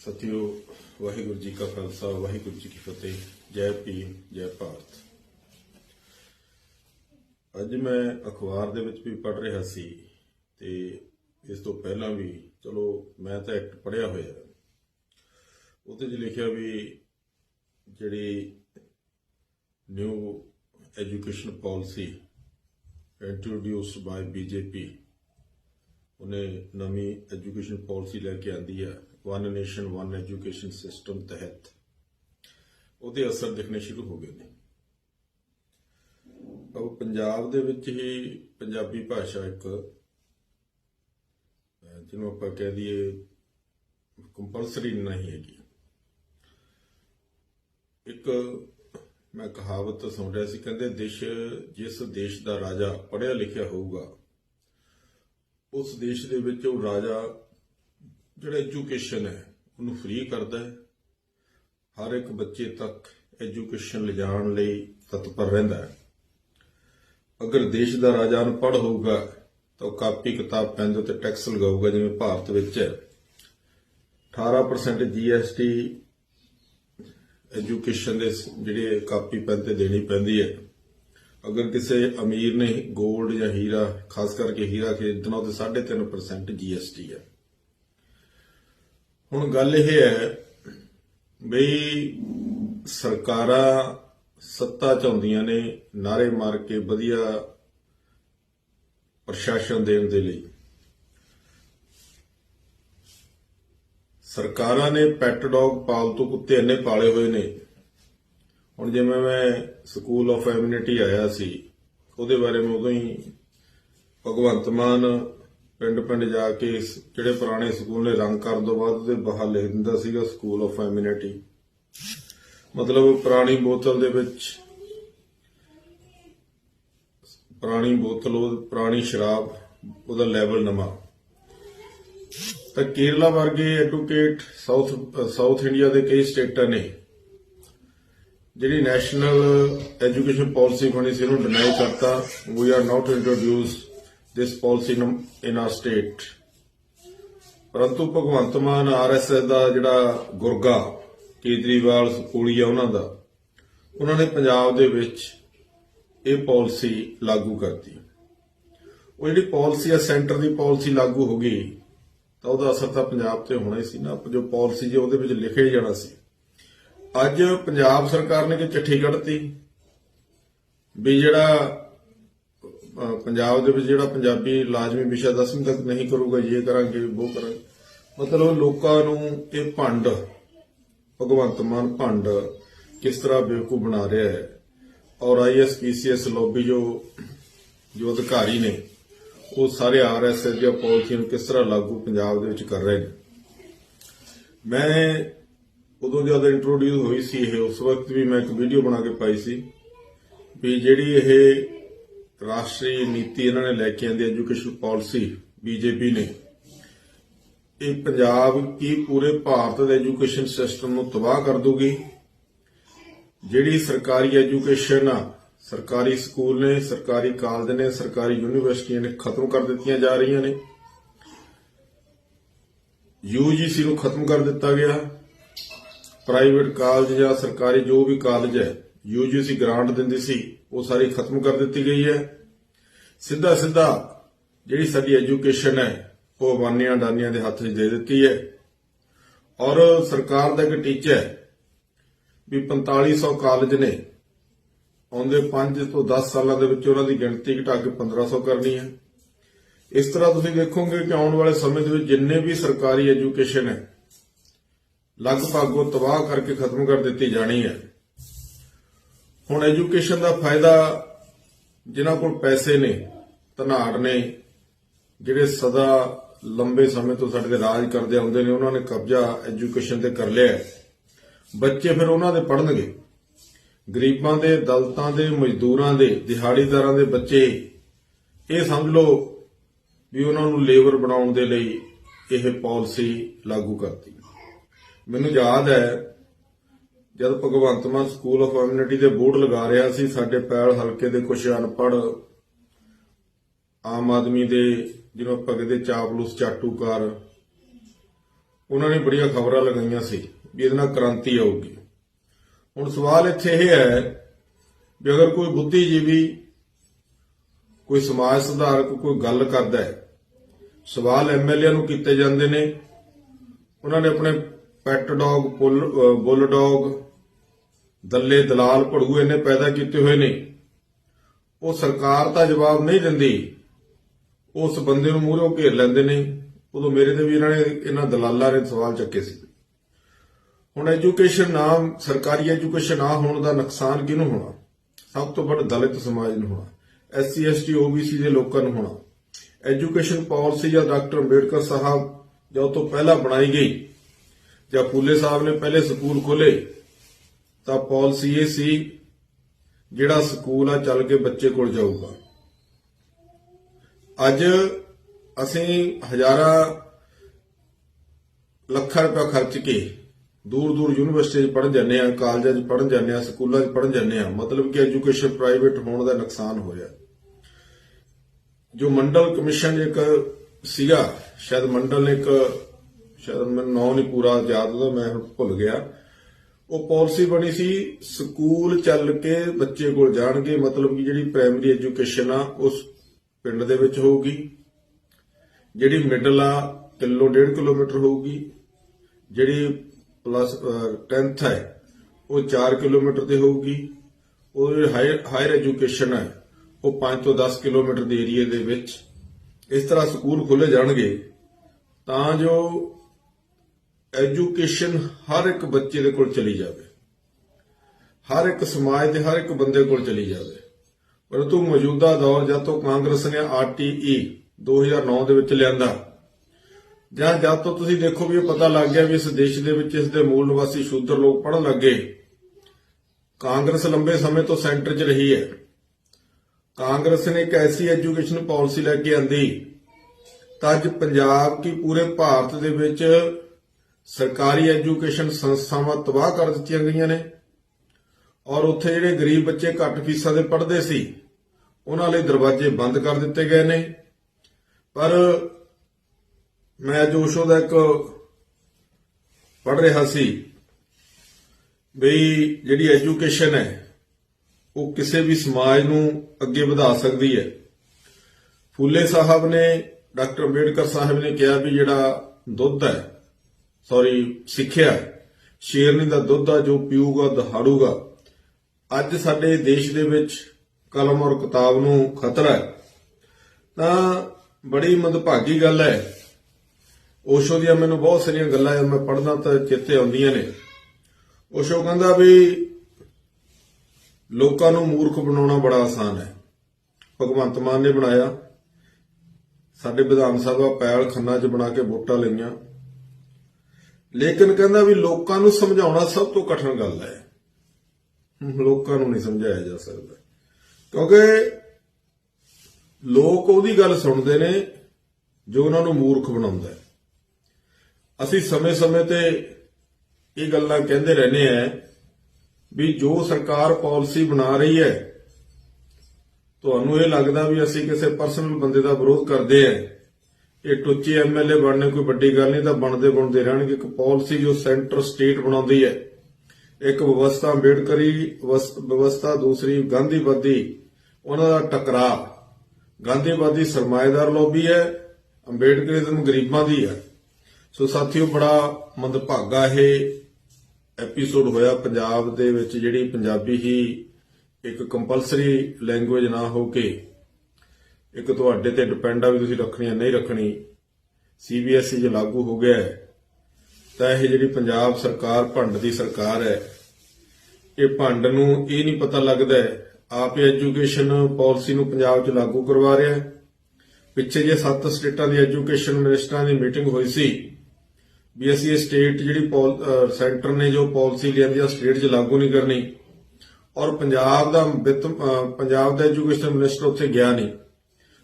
ਸਤਿਓ ਵਾਹਿਗੁਰੂ ਜੀ ਕਾ ਖਾਲਸਾ, ਵਾਹਿਗੁਰੂ ਜੀ ਕੀ ਫਤਿਹ। ਜੈ ਭੀਮ, ਜੈ ਭਾਰਤ। ਅੱਜ ਮੈਂ ਅਖਬਾਰ ਦੇ ਵਿੱਚ ਵੀ ਪੜ੍ਹ ਰਿਹਾ ਸੀ ਤੇ ਇਸ ਤੋਂ ਪਹਿਲਾਂ ਵੀ, ਚਲੋ, ਮੈਂ ਤਾਂ ਐਕਟ ਪੜ੍ਹਿਆ ਹੋਇਆ ਉਹਦੇ 'ਚ ਲਿਖਿਆ ਵੀ ਜਿਹੜੀ new education policy introduced by BJP ਉਹਨੇ ਨਵੀਂ ਐਜੂਕੇਸ਼ਨ ਪਾਲਿਸੀ ਲੈ ਕੇ ਆਂਦੀ ਹੈ। One nation one education system ਤਹਿਤ। ਉਹਦੇ ਅਸਰ ਦਿਖਣੇ ਸ਼ੁਰੂ ਹੋ ਗਏ ਨੇ। ਉਹ ਪੰਜਾਬ ਦੇ ਵਿੱਚ ਹੀ ਪੰਜਾਬੀ ਭਾਸ਼ਾ ਇੱਕ ਅਹ, ਜਿਹਨੂੰ ਆਪਾਂ ਕਹਿ ਦਈਏ ਕੰਪਲਸਰੀ ਨਹੀਂ ਹੈਗੀ। ਇੱਕ ਮੈਂ ਕਹਾਵਤ ਸੁਣ ਰਿਹਾ ਸੀ ਕਹਿੰਦੇ ਦੇਸ਼ ਜਿਸ ਦੇਸ਼ ਦਾ ਰਾਜਾ ਪੜ੍ਹਿਆ ਲਿਖਿਆ ਹੋਊਗਾ ਉਸ ਦੇਸ਼ ਦੇ ਵਿੱਚ ਉਹ ਰਾਜਾ ਜਿਹੜਾ ਐਜੂਕੇਸ਼ਨ ਹੈ, ਉਹਨੂੰ ਫ੍ਰੀ ਕਰਦਾ ਹੈ। ਹਰ ਇੱਕ ਬੱਚੇ ਤੱਕ ਐਜੂਕੇਸ਼ਨ ਲਿਜਾਣ ਲਈ ਤਤਪਰ ਰਹਿੰਦਾ ਹੈ। ਅਗਰ ਦੇਸ਼ ਦਾ ਰਾਜਾ ਅਨਪੜ੍ਹ ਹੋਊਗਾ, ਤਾਂ ਉਹ ਕਾਪੀ ਕਿਤਾਬ, ਪੈਨ ਦੇ ਉੱਤੇ ਟੈਕਸ ਲਗਾਊਗਾ, ਜਿਵੇਂ ਭਾਰਤ ਵਿੱਚ ਹੈ। 18% ਜੀਐਸਟੀ ਐਜੂਕੇਸ਼ਨ ਦੇ ਜਿਹੜੇ ਕਾਪੀ, ਪੈਨ ਤੇ ਦੇਣੀ ਪੈਂਦੀ ਹੈ। ਅਗਰ ਕਿਸੇ ਅਮੀਰ ਨੇ 골ਡ ਜਾਂ ਹੀਰਾ, ਖਾਸ ਕਰਕੇ ਹੀਰਾ ਖਰੀਦਣਾ, ਉਹ ਤੇ 3.5% ਜੀਐਸਟੀ ਹੈ। ਹੁਣ ਗੱਲ ਇਹ ਹੈ ਬਈ ਸਰਕਾਰਾਂ ਸੱਤਾ ਚ ਚਾਹੁੰਦੀਆਂ ਨੇ ਨਾਰੇ ਮਾਰ ਕੇ ਵਧੀਆ ਪ੍ਰਸ਼ਾਸਨ ਦੇਣ ਦੇ ਲਈ। ਸਰਕਾਰਾਂ ਨੇ ਪੈਟ ਡੌਗ ਪਾਲਤੂ ਕੁੱਤੇ ਇੰਨੇ ਪਾਲੇ ਹੋਏ ਨੇ। ਹੁਣ ਜਿਵੇਂ ਮੈਂ ਸਕੂਲ ਆਫ ਐਮਿਨਿਟੀ ਆਇਆ ਸੀ, ਉਹਦੇ ਬਾਰੇ ਮੈਂ ਉਦੋਂ ਹੀ ਭਗਵੰਤ ਮਾਨ ਪਿੰਡ ਪਿੰਡ ਜਾ ਕੇ ਜਿਹੜੇ ਪੁਰਾਣੇ ਸਕੂਲ ਨੇ ਰੰਗ ਕਰਨ ਤੋਂ ਬਾਅਦ ਉਹਦੇ ਬਾਹਰ ਲਿਖ ਦਿੰਦਾ ਸੀਗਾ ਸਕੂਲ ਆਫ ਐਮਿਨਿਟੀ ਮਤਲਬ ਪੁਰਾਣੀ ਬੋਤਲ ਦੇ ਵਿੱਚ ਪੁਰਾਣੀ ਬੋਤਲ, ਉਹ ਪੁਰਾਣੀ ਸ਼ਰਾਬ, ਉਹਦਾ ਲੈਵਲ ਨਵਾਂ। ਤਾਂ ਕੇਰਲਾ ਵਰਗੇ ਐਡਵੋਕੇਟ ਸਾਊਥ ਸਾਊਥ ਇੰਡੀਆ ਦੇ ਕਈ ਸਟੇਟਾਂ ਨੇ, ਜਿਹੜੀ ਨੈਸ਼ਨਲ ਐਜੂਕੇਸ਼ਨ ਪਾਲਿਸੀ ਬਣੀ ਸੀ, ਉਹਨੂੰ ਡਿਨਾਈ ਕਰਤਾ। We are not introduce this policy in our state ਪਰੰਤੂ ਭਗਵੰਤ ਮਾਨ ਆਰਐਸਐਸ ਦਾ ਜਿਹੜਾ ਗੁਰਗਾ, ਕੇਜਰੀਵਾਲ ਸਕੂਲੀਆ ਉਹਨਾਂ ਦਾ, ਉਹਨਾਂ ਨੇ ਪੰਜਾਬ ਦੇ ਵਿੱਚ ਇਹ ਪਾਲਿਸੀ ਲਾਗੂ ਕਰਤੀ। ਉਹ ਜਿਹੜੀ ਪਾਲਿਸੀ ਆ ਸੈਂਟਰ ਦੀ ਪਾਲਿਸੀ ਲਾਗੂ ਹੋ ਗਈ, ਤਾਂ ਉਹਦਾ ਅਸਰ ਤਾਂ ਪੰਜਾਬ ਤੇ ਹੋਣਾ ਹੀ ਸੀ ਨਾ। ਜੋ ਪਾਲਿਸੀ ਜੇ ਉਹਦੇ ਵਿੱਚ ਲਿਖਿਆ ਹੀ ਜਾਣਾ ਸੀ। ਅੱਜ ਪੰਜਾਬ ਸਰਕਾਰ ਨੇ ਕਿ ਚਿੱਠੀ ਕੱਢਤੀ ਵੀ ਜਿਹੜਾ ਪੰਜਾਬ ਦੇ ਵਿੱਚ ਜਿਹੜਾ ਪੰਜਾਬੀ ਲਾਜ਼ਮੀ ਵਿਸ਼ਾ 10ਵੀਂ ਤੱਕ ਨਹੀਂ ਕਰੂਗਾ ਇਹ ਕਰਾਂਗੇ ਉਹ ਕਰਾਂਗੇ। ਮਤਲਬ ਲੋਕਾਂ ਨੂੰ ਇਹ ਭੰਡ, ਭਗਵੰਤ ਮਾਨ ਭੰਡ ਕਿਸ ਤਰ੍ਹਾਂ ਬੇਵਕੂਫ ਬਣਾ ਰਿਹਾ ਹੈ? ਔਰ ਆਈਐਸ ਪੀਸੀਐਸ ਲੌਬੀ ਜੋ ਜੋ ਅਧਿਕਾਰੀ ਨੇ, ਉਹ ਸਾਰੇ ਆਰਐਸਐਸ ਦੀਆਂ ਪਾਲਿਸੀਆਂ ਨੂੰ ਕਿਸ ਤਰ੍ਹਾਂ ਲਾਗੂ ਪੰਜਾਬ ਦੇ ਵਿੱਚ ਕਰ ਰਹੇ ਨੇ? ਮੈਂ ਉਦੋਂ ਜਦ ਇੰਟਰੋਡਿਊਸ ਹੋਈ ਸੀ ਇਹ, ਉਸ ਵਕਤ ਵੀ ਮੈਂ ਇੱਕ ਵੀਡੀਓ ਬਣਾ ਕੇ ਪਾਈ ਸੀ ਵੀ ਜਿਹੜੀ ਇਹ ਰਾਸ਼ਟਰੀ ਨੀਤੀ ਇਹਨਾਂ ਨੇ ਲੈ ਕੇ ਆਂਦੀ ਐਜੂਕੇਸ਼ਨ ਪਾਲਿਸੀ ਬੀਜੇਪੀ ਨੇ। ਇਹ ਪੰਜਾਬ ਕੀ ਪੂਰੇ ਭਾਰਤ ਦੇ ਐਜੂਕੇਸ਼ਨ ਸਿਸਟਮ ਨੂੰ ਤਬਾਹ ਕਰ ਦੂਗੀ ਜਿਹੜੀ ਸਰਕਾਰੀ ਐਜੂਕੇਸ਼ਨ ਆ, ਸਰਕਾਰੀ ਸਕੂਲ ਨੇ, ਸਰਕਾਰੀ ਕਾਲਜ ਨੇ, ਸਰਕਾਰੀ ਯੂਨੀਵਰਸਿਟੀਆਂ ਨੇ ਖਤਮ ਕਰ ਦਿੱਤੀਆਂ ਜਾ ਰਹੀਆਂ ਨੇ। ਯੂਜੀਸੀ ਨੂੰ ਖਤਮ ਕਰ ਦਿੱਤਾ ਗਿਆ। ਪ੍ਰਾਈਵੇਟ ਕਾਲਜ ਜਾਂ ਸਰਕਾਰੀ ਜੋ ਵੀ ਕਾਲਜ ਹੈ ਯੂਜੀਸੀ ਗ੍ਰਾਂਟ ਦਿੰਦੀ ਸੀ। ਉਹ ਸਾਰੀ ਖਤਮ ਕਰ ਦਿੱਤੀ ਗਈ ਹੈ। ਸਿੱਧਾ ਸਿੱਧਾ ਜਿਹੜੀ ਸਾਡੀ ਐਜੂਕੇਸ਼ਨ ਹੈ, ਉਹ ਅਬਾਨੀਆਂ ਡਾਨੀਆਂ ਦੇ ਹੱਥ 'ਚ ਦੇ ਦਿੱਤੀ ਹੈ। ਔਰ ਸਰਕਾਰ ਦਾ ਇੱਕ ਟੀਚਾ ਹੈ ਵੀ 4500 ਕਾਲਜ ਨੇ, ਆਉਂਦੇ 5 ਤੋਂ 10 ਸਾਲਾਂ ਦੇ ਵਿੱਚ ਉਹਨਾਂ ਦੀ ਗਿਣਤੀ ਘਟਾ ਕੇ 1500 ਕਰਨੀ ਹੈ। ਇਸ ਤਰ੍ਹਾਂ ਤੁਸੀਂ ਦੇਖੋਗੇ ਕਿ ਆਉਣ ਵਾਲੇ ਸਮੇਂ ਦੇ ਵਿੱਚ ਜਿੰਨੇ ਵੀ ਸਰਕਾਰੀ ਐਜੂਕੇਸ਼ਨ ਹੈ, ਲਗਭਗ ਉਹ ਤਬਾਹ ਕਰਕੇ ਖਤਮ ਕਰ ਦਿੱਤੀ ਜਾਣੀ ਹੈ। ਹੁਣ ਐਜੂਕੇਸ਼ਨ ਦਾ ਫਾਇਦਾ ਜਿਨ੍ਹਾਂ ਕੋਲ ਪੈਸੇ ਨੇ, ਧਨਾੜ ਨੇ, ਜਿਹੜੇ ਸਦਾ ਲੰਬੇ ਸਮੇਂ ਤੋਂ ਸਾਡੇ ਰਾਜ ਕਰਦੇ ਆਉਂਦੇ ਨੇ, ਉਹਨਾਂ ਨੇ ਕਬਜ਼ਾ ਐਜੂਕੇਸ਼ਨ ਤੇ ਕਰ ਲਿਆ ਬੱਚੇ ਫਿਰ ਉਹਨਾਂ ਦੇ ਪੜਨਗੇ ਗਰੀਬਾਂ ਦੇ ਦਲਤਾਂ ਦੇ, ਮਜ਼ਦੂਰਾਂ ਦੇ, ਦਿਹਾੜੀਦਾਰਾਂ ਦੇ ਬੱਚੇ, ਇਹ ਸਮਝ ਲਓ ਵੀ ਉਹਨਾਂ ਨੂੰ ਲੇਬਰ ਬਣਾਉਣ ਦੇ ਲਈ ਇਹ ਪਾਲਿਸੀ ਲਾਗੂ ਕਰਤੀ। ਮੈਨੂੰ ਯਾਦ ਹੈ ਜਦ Bhagwant Mann school of community ਦੇ ਬੋਰਡ ਲਗਾ ਰਿਹਾ ਸੀ, ਸਾਡੇ ਪੈਲ ਹਲਕੇ ਦੇ ਕੁਝ ਅਨਪੜ੍ਹ ਆਮ ਆਦਮੀ ਦੇ, ਜਿਹਨੂੰ ਆਪਾਂ ਕਹਿੰਦੇ ਚਾਪਲੂਸ ਚਾਟੂਕਾਰ, ਉਹਨਾਂ ਨੇ ਬੜੀਆਂ ਖਬਰਾਂ ਲਗਾਈਆਂ ਸੀ ਵੀ ਇਹਦੇ ਨਾਲ ਕ੍ਰਾਂਤੀ ਆਊਗੀ। ਹੁਣ ਸਵਾਲ ਇੱਥੇ ਇਹ ਹੈ ਵੀ ਅਗਰ ਕੋਈ ਬੁੱਧੀਜੀਵੀ, ਕੋਈ ਸਮਾਜ ਸੁਧਾਰਕ, ਕੋਈ ਗੱਲ ਕਰਦਾ ਹੈ, ਸਵਾਲ ਐਮਐਲਏ ਨੂੰ ਕੀਤੇ ਜਾਂਦੇ ਨੇ, ਉਹਨਾਂ ਨੇ ਆਪਣੇ ਪੈਟ ਡੌਗ ਬੁੱਲ ਡੌਗ ਦੱਲੇ ਦਲਾਲ ਭੜੂ ਇਹਨੇ ਪੈਦਾ ਕੀਤੇ ਹੋਏ ਨੇ। ਉਹ ਸਰਕਾਰ ਦਾ ਜਵਾਬ ਨਹੀਂ ਦਿੰਦੀ। ਉਸ ਬੰਦੇ ਨੂੰ ਮੂਹਰੇ ਘੇਰ ਲੈਂਦੇ ਨੇ। ਉਦੋਂ ਮੇਰੇ ਤੇ ਵੀ ਇਹਨਾਂ ਨੇ ਇਹਨਾਂ ਦਲਾਲਾਂ ਨੇ ਸਵਾਲ ਚੱਕੇ ਸੀ। ਹੁਣ ਐਜੂਕੇਸ਼ਨ ਨਾਮ ਸਰਕਾਰੀ ਐਜੂਕੇਸ਼ਨ ਨਾ ਹੋਣ ਦਾ ਨੁਕਸਾਨ ਕਿਹਨੂੰ ਹੋਣਾ? ਸਭ ਤੋਂ ਵੱਡਾ ਦਲਿਤ ਸਮਾਜ ਨੂੰ ਹੋਣਾ। ਐਸਸੀ, ਐਸਟੀ, ਓਬੀਸੀ ਦੇ ਲੋਕਾਂ ਨੂੰ ਹੋਣਾ। ਐਜੂਕੇਸ਼ਨ ਪਾਲਿਸੀ ਜਾਂ ਡਾਕਟਰ ਅੰਬੇਡਕਰ ਸਾਹਿਬ ਜਾਂ ਤੋਂ ਪਹਿਲਾਂ ਬਣਾਈ ਗਈ ਜਾਂ ਫੂਲੇ ਸਾਹਿਬ ਨੇ ਪਹਿਲੇ ਸਕੂਲ ਖੋਲੇ ਤਾਂ ਪਾਲਿਸੀ ਇਹ ਸੀ ਜਿਹੜਾ ਸਕੂਲ ਆ, ਚੱਲ ਕੇ ਬੱਚੇ ਕੋਲ ਜਾਊਗਾ। ਅੱਜ ਅਸੀਂ ਹਜ਼ਾਰਾਂ ਲੱਖਾਂ ਰੁਪਏ ਖਰਚ ਕੇ ਦੂਰ ਦੂਰ ਯੂਨੀਵਰਸਿਟੀ 'ਚ ਪੜਨ ਜਾਂਦੇ ਆ, ਕਾਲਜਾਂ 'ਚ ਪੜਨ ਜਾਂਦੇ ਆ, ਸਕੂਲਾਂ 'ਚ ਪੜਨ ਜਾਂਦੇ ਆ, ਮਤਲਬ ਕਿ ਐਜੂਕੇਸ਼ਨ ਪ੍ਰਾਈਵੇਟ ਹੋਣ ਦਾ ਨੁਕਸਾਨ ਹੋ ਰਿਹਾ। ਜੋ ਮੰਡਲ ਕਮਿਸ਼ਨ ਇੱਕ ਸੀਗਾ, ਸ਼ਾਇਦ ਮੰਡਲ ਨੇ ਇੱਕ, ਸ਼ਾਇਦ ਮੈਨੂੰ ਨਾਂ ਨਹੀਂ ਪੂਰਾ ਯਾਦ ਉਹਦਾ, ਮੈਂ ਭੁੱਲ ਗਿਆ। ਉਹ ਪਾਲਿਸੀ ਬਣੀ ਸੀ, ਸਕੂਲ ਚੱਲ ਕੇ ਬੱਚੇ ਕੋਲ ਜਾਣਗੇ, ਮਤਲਬ ਕਿ ਜਿਹੜੀ ਪ੍ਰਾਇਮਰੀ ਐਜੂਕੇਸ਼ਨ ਆ, ਉਸ ਪਿੰਡ ਦੇ ਵਿੱਚ ਹੋਊਗੀ। ਜਿਹੜੀ ਮਿਡਲ ਆ, ਕਿਲੋ 1.5 ਕਿਲੋਮੀਟਰ ਹੋਊਗੀ। ਜਿਹੜੀ ਪਲੱਸ 10th ਹੈ, ਉਹ 4 ਕਿਲੋਮੀਟਰ ਤੇ ਹੋਊਗੀ। ਉਹ ਹਾਇਰ ਐਜੂਕੇਸ਼ਨ ਹੈ, ਉਹ 5 ਤੋਂ 10 ਕਿਲੋਮੀਟਰ ਦੇ ਏਰੀਏ ਦੇ ਵਿੱਚ। ਇਸ ਤਰ੍ਹਾਂ ਸਕੂਲ ਖੋਲੇ ਜਾਣਗੇ, ਤਾਂ ਜੋ ਐਜੂਕੇਸ਼ਨ ਹਰ ਇੱਕ ਬੱਚੇ ਦੇ ਕੋਲ ਚਲੀ ਜਾਵੇ। ਹਰ ਇੱਕ ਸਮਾਜ ਦੇ ਹਰ ਇੱਕ ਬੰਦੇ ਕੋਲ ਚਲੀ ਜਾਵੇ। ਪਰੰਤੂ ਮੌਜੂਦਾ ਦੌਰ ਜਦ ਤੋਂ ਕਾਂਗਰਸ ਨੇ ਆਰਟੀਈ 2009 ਦੇ ਵਿੱਚ ਲਿਆਂਦਾ, ਜਾਂ ਜਦ ਤੋਂ ਤੁਸੀਂ ਦੇਖੋ ਵੀ ਇਹ ਪਤਾ ਲੱਗ ਗਿਆ ਵੀ ਇਸ ਦੇਸ਼ ਦੇ ਵਿੱਚ ਇਸ ਦੇ ਮੂਲ ਨਿਵਾਸੀ ਸ਼ੂਦਰ ਲੋਕ ਪੜਨ ਲੱਗੇ। ਕਾਂਗਰਸ ਲੰਬੇ ਸਮੇਂ ਤੋਂ ਸੈਂਟਰ 'ਚ ਰਹੀ ਹੈ। ਕਾਂਗਰਸ ਨੇ ਇੱਕ ਐਸੀ ਐਜੂਕੇਸ਼ਨ ਪਾਲਿਸੀ ਲੈ ਕੇ ਆਂਦੀ, ਤਾਂ ਅੱਜ ਪੰਜਾਬ ਕੀ ਪੂਰੇ ਭਾਰਤ ਦੇ ਵਿੱਚ ਸਰਕਾਰੀ ਐਜੂਕੇਸ਼ਨ ਸੰਸਥਾਵਾਂ ਤਬਾਹ ਕਰ ਦਿੱਤੀਆਂ ਗਈਆਂ ਨੇ। ਔਰ ਉੱਥੇ ਜਿਹੜੇ ਗਰੀਬ ਬੱਚੇ ਘੱਟ ਫੀਸਾਂ ਦੇ ਪੜ੍ਹਦੇ ਸੀ, ਉਹਨਾਂ ਲਈ ਦਰਵਾਜ਼ੇ ਬੰਦ ਕਰ ਦਿੱਤੇ ਗਏ ਨੇ। ਪਰ ਮੈਂ ਜੋਸ਼ੋ ਦਾ ਇੱਕ ਪੜ੍ਹ ਰਿਹਾ ਸੀ ਬਈ ਜਿਹੜੀ ਐਜੂਕੇਸ਼ਨ ਹੈ, ਉਹ ਕਿਸੇ ਵੀ ਸਮਾਜ ਨੂੰ ਅੱਗੇ ਵਧਾ ਸਕਦੀ ਹੈ। ਫੂਲੇ ਸਾਹਿਬ ਨੇ, ਡਾਕਟਰ ਅੰਬੇਡਕਰ ਸਾਹਿਬ ਨੇ ਕਿਹਾ ਵੀ ਜਿਹੜਾ ਦੁੱਧ ਹੈ ਸੌਰੀ, ਸਿੱਖਿਆ। ਸ਼ੇਰਨੀ ਦਾ ਦੁੱਧ ਆ, ਜੋ ਪੀਊਗਾ, ਦਹਾੜੂਗਾ। ਅੱਜ ਸਾਡੇ ਦੇਸ਼ ਦੇ ਵਿੱਚ ਕਲਮ ਔਰ ਕਿਤਾਬ ਨੂੰ ਖਤਰਾ ਹੈ। ਤਾਂ ਬੜੀ ਮੰਦਭਾਗੀ ਗੱਲ ਹੈ। ਓਸ਼ੋ ਦੀਆਂ ਮੈਨੂੰ ਬਹੁਤ ਸਾਰੀਆਂ ਗੱਲਾਂ ਜਦ ਮੈਂ ਪੜ੍ਹਦਾ ਤਾਂ ਚੇਤੇ ਆਉਂਦੀਆਂ ਨੇ। ਓਸ਼ੋ ਕਹਿੰਦਾ ਵੀ ਲੋਕਾਂ ਨੂੰ ਮੂਰਖ ਬਣਾਉਣਾ ਬੜਾ ਆਸਾਨ ਹੈ। ਭਗਵੰਤ ਮਾਨ ਨੇ ਬਣਾਇਆ। ਸਾਡੇ ਵਿਧਾਨ ਸਭਾ ਪੈਲ ਖੰਨਾ 'ਚ ਬਣਾ ਕੇ ਵੋਟਾਂ ਲਈਆਂ। ਲੇਕਿਨ ਕਹਿੰਦਾ ਵੀ ਲੋਕਾਂ ਨੂੰ ਸਮਝਾਉਣਾ ਸਭ ਤੋਂ ਕਠਿਨ ਗੱਲ ਹੈ। ਲੋਕਾਂ ਨੂੰ ਨਹੀਂ ਸਮਝਾਇਆ ਜਾ ਸਕਦਾ। ਕਿਉਂਕਿ ਲੋਕ ਉਹਦੀ ਗੱਲ ਸੁਣਦੇ ਨੇ ਜੋ ਉਹਨਾਂ ਨੂੰ ਮੂਰਖ ਬਣਾਉਂਦਾ ਹੈ। ਅਸੀਂ ਸਮੇਂ-ਸਮੇਂ ਤੇ ਇਹ ਗੱਲਾਂ ਕਹਿੰਦੇ ਰਹਿੰਦੇ ਆ ਵੀ ਜੋ ਸਰਕਾਰ ਪਾਲਿਸੀ ਬਣਾ ਰਹੀ ਹੈ, ਤੁਹਾਨੂੰ ਇਹ ਲੱਗਦਾ ਵੀ ਅਸੀਂ ਕਿਸੇ ਪਰਸਨਲ ਬੰਦੇ ਦਾ ਵਿਰੋਧ ਕਰਦੇ ਆ ਇਹ ਟੁੱਚੇ ਐਮਐਲਏ ਬਣਨੇ ਕੋਈ ਵੱਡੀ ਗੱਲ ਨਹੀਂ, ਤਾਂ ਬਣਦੇ ਬਣਦੇ ਰਹਿਣਗੇ। ਇੱਕ ਪਾਲਿਸੀ ਜੋ ਸੈਂਟਰ ਸਟੇਟ ਬਣਾਉਂਦੀ ਹੈ। ਇੱਕ ਵਿਵਸਥਾ ਅੰਬੇਡਕਰੀ ਵਿਵਸਥਾ, ਦੂਸਰੀ ਗਾਂਧੀਵਾਦੀ, ਉਹਨਾਂ ਦਾ ਟਕਰਾਅ। ਗਾਂਧੀਵਾਦੀ ਸਰਮਾਏਦਾਰ ਲੋਬੀ ਹੈ ਅੰਬੇਡਕਰਿਜ਼ਮ ਗਰੀਬਾਂ ਦੀ ਹੈ। ਸੋ ਸਾਥੀਓ, ਬੜਾ ਮੰਦਭਾਗਾ ਇਹ ਐਪੀਸੋਡ ਹੋਇਆ। ਪੰਜਾਬ ਦੇ ਵਿੱਚ ਜਿਹੜੀ ਪੰਜਾਬੀ ਹੀ ਇੱਕ ਕੰਪਲਸਰੀ ਲੈਂਗੁਏਜ ਨਾ ਹੋ ਕੇ ਇੱਕ ਤੁਹਾਡੇ ਤੇ ਡਿਪੈਂਡ ਆ ਵੀ ਤੁਸੀਂ ਰੱਖਣੀ ਹੈ ਨਹੀਂ ਰੱਖਣੀ। ਸੀਬੀਐਸਈ ਜੇ ਲਾਗੂ ਹੋ ਗਿਆ ਤਾਂ ਇਹ ਜਿਹੜੀ ਪੰਜਾਬ ਸਰਕਾਰ, ਭੰਡ ਦੀ ਸਰਕਾਰ ਹੈ, ਇਹ ਭੰਡ ਨੂੰ ਇਹ ਨਹੀਂ ਪਤਾ ਲੱਗਦਾ ਆਪ ਹੀ ਐਜੂਕੇਸ਼ਨ ਪਾਲਿਸੀ ਨੂੰ ਪੰਜਾਬ 'ਚ ਲਾਗੂ ਕਰਵਾ ਰਿਹਾ ਹੈ। ਪਿੱਛੇ ਜੇ ਸੱਤ ਸਟੇਟਾਂ ਦੀ ਐਜੂਕੇਸ਼ਨ ਮਿਨਿਸਟਰਾਂ ਦੀ ਮੀਟਿੰਗ ਹੋਈ ਸੀ, ਵੀ ਅਸੀਂ ਇਹ ਸਟੇਟ ਜਿਹੜੀ ਸੈਂਟਰ ਨੇ ਜੋ ਪਾਲਿਸੀ ਲਿਆਂਦੀ ਆ ਸਟੇਟ 'ਚ ਲਾਗੂ ਨਹੀਂ ਕਰਨੀ। ਔਰ ਪੰਜਾਬ ਦਾ ਵਿੱਤ ਪੰਜਾਬ ਦਾ ਐਜੂਕੇਸ਼ਨ ਮਿਨਿਸਟਰ ਉੱਥੇ ਗਿਆ ਨਹੀਂ।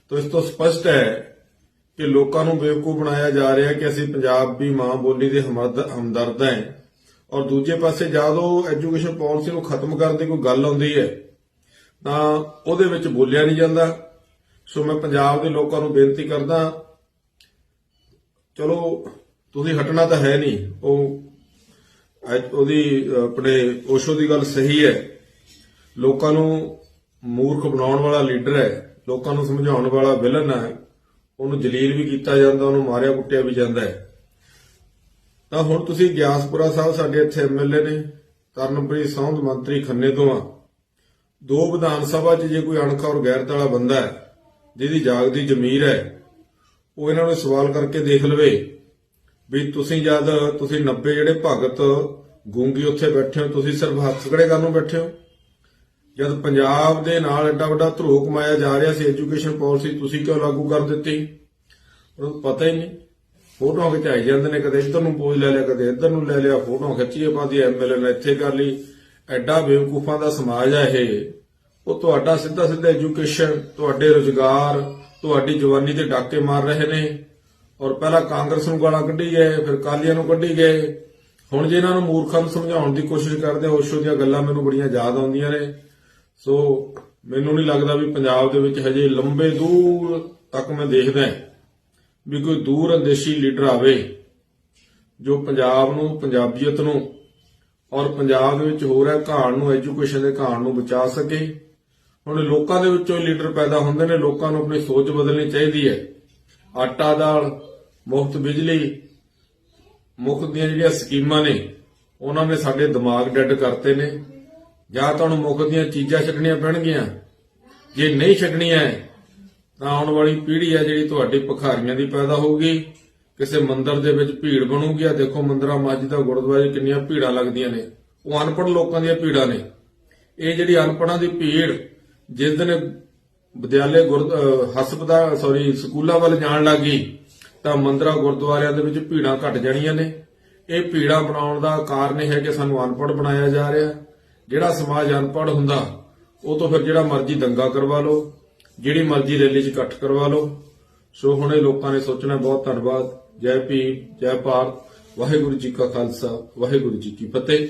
ਤਾਂ ਇਸ ਤੋਂ ਸਪਸ਼ਟ ਹੈ ਕਿ ਲੋਕਾਂ ਨੂੰ ਬੇਵਕੂਫ ਬਣਾਇਆ ਜਾ ਰਿਹਾ ਕਿ ਅਸੀਂ ਪੰਜਾਬੀ ਮਾਂ ਬੋਲੀ ਦੇ ਹਮਦ- ਹਮਦਰਦ ਹਾਂ। ਔਰ ਦੂਜੇ ਪਾਸੇ ਜਦੋਂ ਐਜੂਕੇਸ਼ਨ ਪਾਲਿਸੀ ਨੂੰ ਖਤਮ ਕਰਨ ਦੀ ਕੋਈ ਗੱਲ ਆਉਂਦੀ ਹੈ, ਤਾਂ ਉਹਦੇ ਵਿੱਚ ਬੋਲਿਆ ਨਹੀਂ ਜਾਂਦਾ। ਸੋ ਮੈਂ ਪੰਜਾਬ ਦੇ ਲੋਕਾਂ ਨੂੰ ਬੇਨਤੀ ਕਰਦਾ, ਚਲੋ, ਤੁਸੀਂ ਹਟਣਾ ਤਾਂ ਹੈ ਨਹੀਂ। ਉਹ ਉਹਦੀ, ਆਪਣੇ ਓਸ਼ੋ ਦੀ ਗੱਲ ਸਹੀ ਹੈ। ਲੋਕਾਂ ਨੂੰ ਮੂਰਖ ਬਣਾਉਣ ਵਾਲਾ ਲੀਡਰ ਹੈ। ਲੋਕਾਂ ਨੂੰ ਸਮਝਾਉਣ ਵਾਲਾ ਵਿਲਨ ਹੈ। ਉਹਨੂੰ ਜਲੀਲ ਵੀ ਕੀਤਾ ਜਾਂਦਾ, ਉਹਨੂੰ ਮਾਰਿਆ ਕੁੱਟਿਆ ਵੀ ਜਾਂਦਾ ਹੈ। ਤਾਂ ਹੁਣ ਤੁਸੀਂ ਗਿਆਸਪੁਰਾ ਸਾਹਿਬ ਸਾਡੇ ਇੱਥੇ ਐਮਐਲਏ ਨੇ, ਕਰਨਪ੍ਰੀਤ ਸੌਂਦ, ਮੰਤਰੀ ਖੰਨੇ ਤੋਂ ਆ। ਦੋ ਵਿਧਾਨ ਸਭਾ 'ਚ ਜੇ ਕੋਈ ਅਣਖ ਔਰ ਗੈਰਤ ਵਾਲਾ ਬੰਦਾ ਹੈ, ਜਿਹਦੀ ਜਾਗਦੀ ਜ਼ਮੀਰ ਹੈ, ਉਹ ਇਹਨਾਂ ਨੂੰ ਸਵਾਲ ਕਰਕੇ ਦੇਖ ਲਵੇ ਵੀ ਤੁਸੀਂ ਜਦ ਤੁਸੀਂ 90 ਜਿਹੜੇ ਭਗਤ ਗੂੰਗੀ ਉੱਥੇ ਬੈਠੇ ਹੋ, ਤੁਸੀਂ ਸਿਰਫ ਹੱਥ ਖੜੇ ਕਰਨ ਨੂੰ ਬੈਠੇ ਹੋ। ਜਦ ਪੰਜਾਬ ਦੇ ਨਾਲ ਐਡਾ ਵੱਡਾ ਧਰੋ ਕਮਾਇਆ ਜਾ ਰਿਹਾ ਸੀ ਐਜੂਕੇਸ਼ਨ ਪਾਲਿਸੀ ਤੁਸੀਂ ਕਿਉਂ ਲਾਗੂ ਕਰ ਦਿੱਤੀ? ਉਹਨੂੰ ਪਤਾ ਹੀ ਨਹੀਂ। ਫੋਟੋਆਂ ਖਿਚਾਈ ਜਾਂਦੇ ਨੇ ਕਦੇ, ਇੱਧਰ ਨੂੰ ਪੋਜ ਲੈ ਲਿਆ, ਕਦੇ ਇੱਧਰ ਨੂੰ ਲੈ ਲਿਆ, ਫੋਟੋਆਂ ਖਿੱਚੀਏ ਪਾਦੀ ਐਮਐਲਏ ਨੇ ਇੱਥੇ ਕਰ ਲਈ। ਐਡਾ ਬੇਵਕੂਫਾਂ ਦਾ ਸਮਾਜ ਆ ਇਹ। ਉਹ ਤੁਹਾਡਾ ਸਿੱਧਾ ਸਿੱਧਾ ਐਜੂਕੇਸ਼ਨ ਤੁਹਾਡੇ ਰੁਜ਼ਗਾਰ, ਤੁਹਾਡੀ ਜਵਾਨੀ ਤੇ ਡਾਕੇ ਮਾਰ ਰਹੇ ਨੇ। ਔਰ ਪਹਿਲਾਂ ਕਾਂਗਰਸ ਨੂੰ ਗਾਲਾਂ ਕੱਢੀ ਗਏ, ਫਿਰ ਕਾਲੀਆਂ ਨੂੰ ਕੱਢੀ ਗਏ। ਹੁਣ ਜੇ ਇਹਨਾਂ ਨੂੰ ਮੂਰਖਾਂ ਨੂੰ ਸਮਝਾਉਣ ਦੀ ਕੋਸ਼ਿਸ਼ ਕਰਦੇ ਆ ਓਸ਼ੋ ਦੀਆਂ ਗੱਲਾਂ ਮੈਨੂੰ ਬੜੀਆਂ ਯਾਦ ਆਉਂਦੀਆਂ ਨੇ। ਸੋ ਮੈਨੂੰ ਨਹੀਂ ਲੱਗਦਾ ਵੀ ਪੰਜਾਬ ਦੇ ਵਿੱਚ ਹਜੇ ਲੰਬੇ ਦੂਰ ਤੱਕ ਮੈਂ ਦੇਖਦਾ ਵੀ ਕੋਈ ਦੂਰ ਅੰਦੇਸ਼ੀ ਲੀਡਰ ਆਵੇ ਜੋ ਪੰਜਾਬ ਨੂੰ, ਪੰਜਾਬੀਅਤ ਨੂੰ ਔਰ ਪੰਜਾਬ ਦੇ ਵਿੱਚ ਹੋ ਰਿਹਾ ਘਾਣ ਨੂੰ ਐਜੂਕੇਸ਼ਨ ਦੇ ਘਾਣ ਨੂੰ ਬਚਾ ਸਕੇ। ਹੁਣ ਲੋਕਾਂ ਦੇ ਵਿੱਚੋਂ ਲੀਡਰ ਪੈਦਾ ਹੁੰਦੇ ਨੇ, ਲੋਕਾਂ ਨੂੰ ਆਪਣੀ ਸੋਚ ਬਦਲਣੀ ਚਾਹੀਦੀ ਹੈ। ਆਟਾ ਦਾਲ, ਮੁਫਤ ਬਿਜਲੀ, ਮੁਫਤ ਦੀਆਂ ਜਿਹੜੀਆਂ ਸਕੀਮਾਂ ਨੇ, ਉਹਨਾਂ ਨੇ ਸਾਡੇ ਦਿਮਾਗ ਡੈਡ ਕਰਤੇ ਨੇ। ਜਾਂ ਤੁਹਾਨੂੰ ਮੁੱਖ ਦੀਆਂ ਚੀਜ਼ਾਂ ਛੱਡਣੀਆਂ ਪੈਣਗੀਆਂ। ਜੇ ਨਹੀਂ ਛੱਡਣੀਆਂ ਤਾਂ ਆਉਣ ਵਾਲੀ ਪੀੜ੍ਹੀ ਹੈ ਜਿਹੜੀ ਤੁਹਾਡੀ ਭਖਾਰੀਆਂ ਦੀ ਪੈਦਾ ਹੋਊਗੀ। ਕਿਸੇ ਮੰਦਰ ਦੇ ਵਿੱਚ ਭੀੜ ਬਣੂਗੀ ਆ। ਦੇਖੋ ਮੰਦਰਾਂ ਮਸਜਿਦਾਂ ਗੁਰਦੁਆਰੇ ਕਿੰਨੀਆਂ ਭੀੜਾਂ ਲੱਗਦੀਆਂ ਨੇ। ਉਹ ਅਨਪੜ੍ਹ ਲੋਕਾਂ ਦੀਆਂ ਭੀੜਾਂ ਨੇ। ਇਹ ਜਿਹੜੀ ਅਨਪੜਾਂ ਦੀ ਭੀੜ, ਜਿਸ ਦਿਨ ਵਿਦਿਆਲੇ ਗੁਰ ਹਸਪਤਾਲ ਸੌਰੀ ਸਕੂਲਾਂ ਵੱਲ ਜਾਣ ਲੱਗੀ, ਤਾਂ ਮੰਦਰਾਂ ਗੁਰਦੁਆਰਿਆਂ ਦੇ ਵਿੱਚ ਭੀੜਾਂ ਘਟ ਜਾਣੀਆਂ ਨੇ। ਇਹ ਭੀੜਾਂ ਬਣਾਉਣ ਦਾ ਕਾਰਨ ਇਹ ਹੈ ਕਿ ਸਾਨੂੰ ਅਨਪੜ੍ਹ ਬਣਾਇਆ ਜਾ ਰਿਹਾ। ਜਿਹੜਾ ਸਮਾਜ ਅਨਪੜ ਹੁੰਦਾ, ਉਹ ਤੋਂ ਫਿਰ ਜਿਹੜਾ ਮਰਜ਼ੀ ਦੰਗਾ ਕਰਵਾ ਲਓ, ਜਿਹੜੀ ਮਰਜ਼ੀ ਰੈਲੀ 'ਚ ਇਕੱਠ ਕਰਵਾ ਲਓ। ਸੋ ਹੁਣ ਇਹ ਲੋਕਾਂ ਨੇ ਸੋਚਣਾ ਬਹੁਤ ਧੰਨਵਾਦ। ਜੈ ਭੀਮ, ਜੈ ਭਾਰਤ। ਵਾਹਿਗੁਰੂ ਜੀ ਕਾ ਖਾਲਸਾ, ਵਾਹਿਗੁਰੂ ਜੀ ਕੀ ਫਤਿਹ।